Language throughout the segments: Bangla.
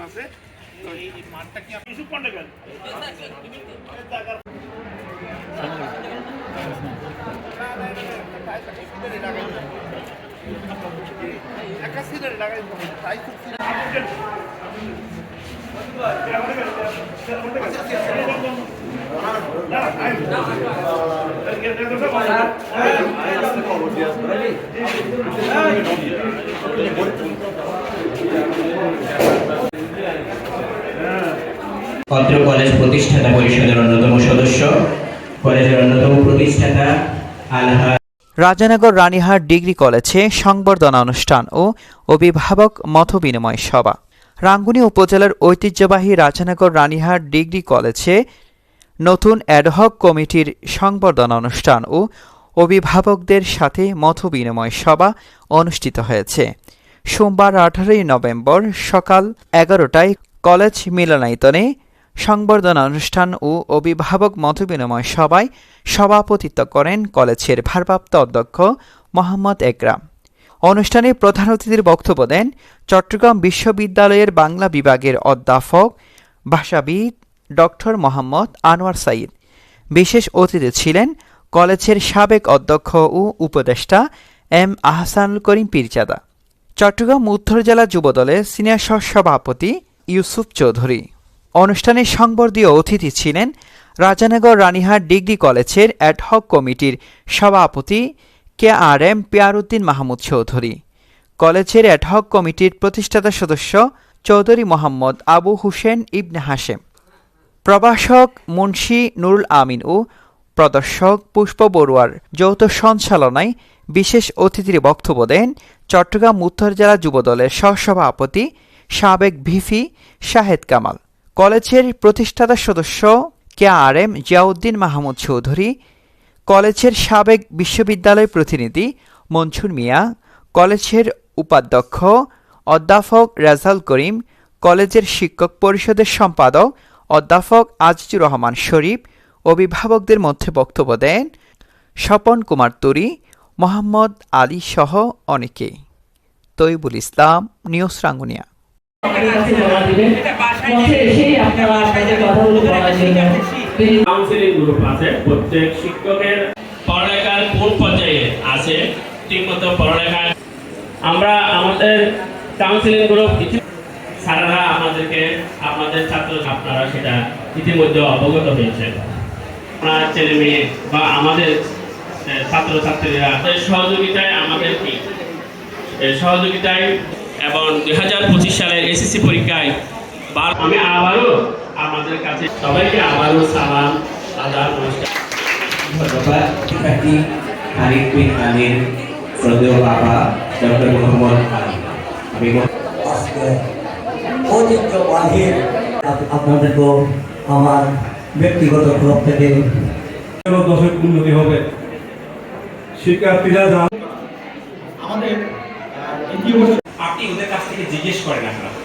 আছে তো এই মাঠটা কি আপনি কিছু কোনটা গেল লাগাই অত্র কলেজ প্রতিষ্ঠাতা পরিষদের অন্যতম সদস্য, কলেজের অন্যতম প্রতিষ্ঠাতা আলহা রাজানগর রানীহাট ডিগ্রি কলেজে সংবর্ধনা অনুষ্ঠান ও অভিভাবক মতবিনিময় সভা। রাঙ্গুনি উপজেলার ঐতিহ্যবাহী রাজানগর রানীহাট ডিগ্রি কলেজে নতুন অ্যাডহক কমিটির সংবর্ধনা অনুষ্ঠান ও অভিভাবকদের সাথে মতবিনিময় সভা অনুষ্ঠিত হয়েছে। সোমবার আঠারোই নভেম্বর সকাল এগারোটায় কলেজ মিলনায়তনে সংবর্ধনা অনুষ্ঠান ও অভিভাবক মতবিনিময় সভায় সভাপতিত্ব করেন কলেজের ভারপ্রাপ্ত অধ্যক্ষ মোহাম্মদ একরাম। অনুষ্ঠানে প্রধান অতিথির বক্তব্য দেন চট্টগ্রাম বিশ্ববিদ্যালয়ের বাংলা বিভাগের অধ্যাপক, ভাষাবিদ ডক্টর মোহাম্মদ আনোয়ার সাইদ। বিশেষ অতিথি ছিলেন কলেজের সাবেক অধ্যক্ষ ও উপদেষ্টা এম আহসানুল করিম পীরজাদা। চট্টগ্রাম উত্তর জেলা যুবদলের সিনিয়র সহ-সভাপতি ইউসুফ চৌধুরী। অনুষ্ঠানে সংবর্ধীয় অতিথি ছিলেন রাজানগর রানীহাট ডিগ্রি কলেজের অ্যাডহক কমিটির সভাপতি K R M Piyaruddin Mahmud Chowdhury. কলেজের অ্যাডহক কমিটির প্রতিষ্ঠাতা সদস্য চৌধুরী মোহাম্মদ আবু হুসেন ইবনে হাশেম। প্রভাষক মুন্সি নুরুল আমিন ও প্রদর্শক পুষ্প বড়ুয়ার যৌথ সঞ্চালনায় বিশেষ অতিথির বক্তব্য দেন চট্টগ্রাম উত্তর জেলা যুবদলের সহসভাপতি সাবেক ভিফি শাহেদ কামাল। কলেজের প্রতিষ্ঠাতা সদস্য K R M Ziauddin Mahmud Chowdhury, কলেজের সাবেক বিশ্ববিদ্যালয় প্রতিনিধি মনসুর মিয়া, কলেজের উপাধ্যক্ষ অধ্যাপক রাজাল করিম, কলেজের শিক্ষক পরিষদের সম্পাদক অধ্যাপক আজিজুর রহমান শরীফ, অভিভাবকদের মধ্যে বক্তব্য দেন স্বপন কুমার তুরি, মোহাম্মদ আলী সহ অনেকে। Taibul Islam, news Rangunia. Counselling group আছে, প্রত্যেক শিক্ষকের পড়ালেখার কোন পর্যায়ে আছে ঠিকমতো পড়ালেখা আমরা আমাদের কাউন্সিলিং গ্রুপ স্যাররা আমাদেরকে আপনাদের ছাত্র আপনারা সেটা ইতিমধ্যে অবগত হয়েছে। আপনার ছেলে মেয়ে বা আমাদের ছাত্র ছাত্রীরা সহযোগিতায় আমাদের কি? সহযোগিতায় এবং দুই হাজার পঁচিশ সালের এসএসসি পরীক্ষায় আমি আবারও আমাদের কাছে সবাইকে আবারও সালাম আদাব নমস্কার। ধন্যবাদ বিন শ্রদ্ধেয় বাবা ডক্টর মোহাম্মদ আলী। আমি মো- ঐতিহ্যবাহীর আপনাদেরকেও আমার ব্যক্তিগত তরফ থেকে উন্নতি হবে। শিক্ষার্থীরা আপনি ওদের কাছ থেকে জিজ্ঞেস করেন আপনারা।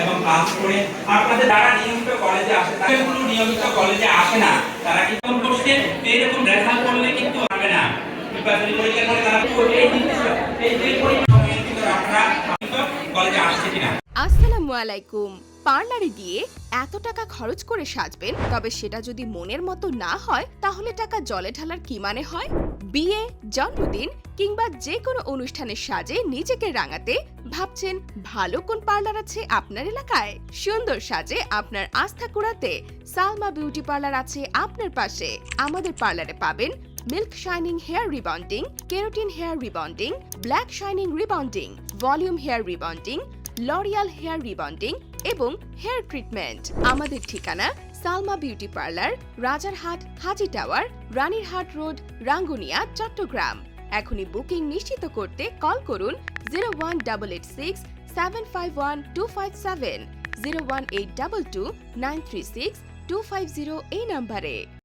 এবং পাস করে আপনাদের যারা নিয়মিত কলেজে আসে তাদের কোনো নিয়মিত কলেজে আসে না তারা কিন্তু প্রশ্নে এরকম দেখা করলে কিন্তু হবে না নির্বাচনী পরীক্ষা আসসালামু আলাইকুম। পার্লারে গিয়ে এত টাকা খরচ করে সাজবেন, তবে সেটা যদি মনের মতো না হয়, তাহলে টাকা জলে ঢালার কি মানে হয়? বিয়ে, জন্মদিন কিংবা যে কোনো অনুষ্ঠানের সাজে নিজেকে রাঙাতে ভাবছেন, ভালো কোন পার্লার আছে আপনার এলাকায়? সুন্দর সাজে আপনার আস্থা কুড়াতে সালমা বিউটি পার্লার আছে আপনার পাশে। আমাদের পার্লারে পাবেন milk shining hair rebonding, keratin hair rebonding, black shining rebonding, volume hair rebonding L'Oreal hair rebonding এবং হেয়ার ট্রিটমেন্ট। আমাদের ঠিকানা Salma beauty parlour, Rajarhat, Haji tower, Ranirhat road, Rangunia, Chittagong. এখনই বুকিং নিশ্চিত করতে কল করুন zero one double eight six seven five one two five seven, zero one eight double two nine three six two five zero এই নাম্বারে।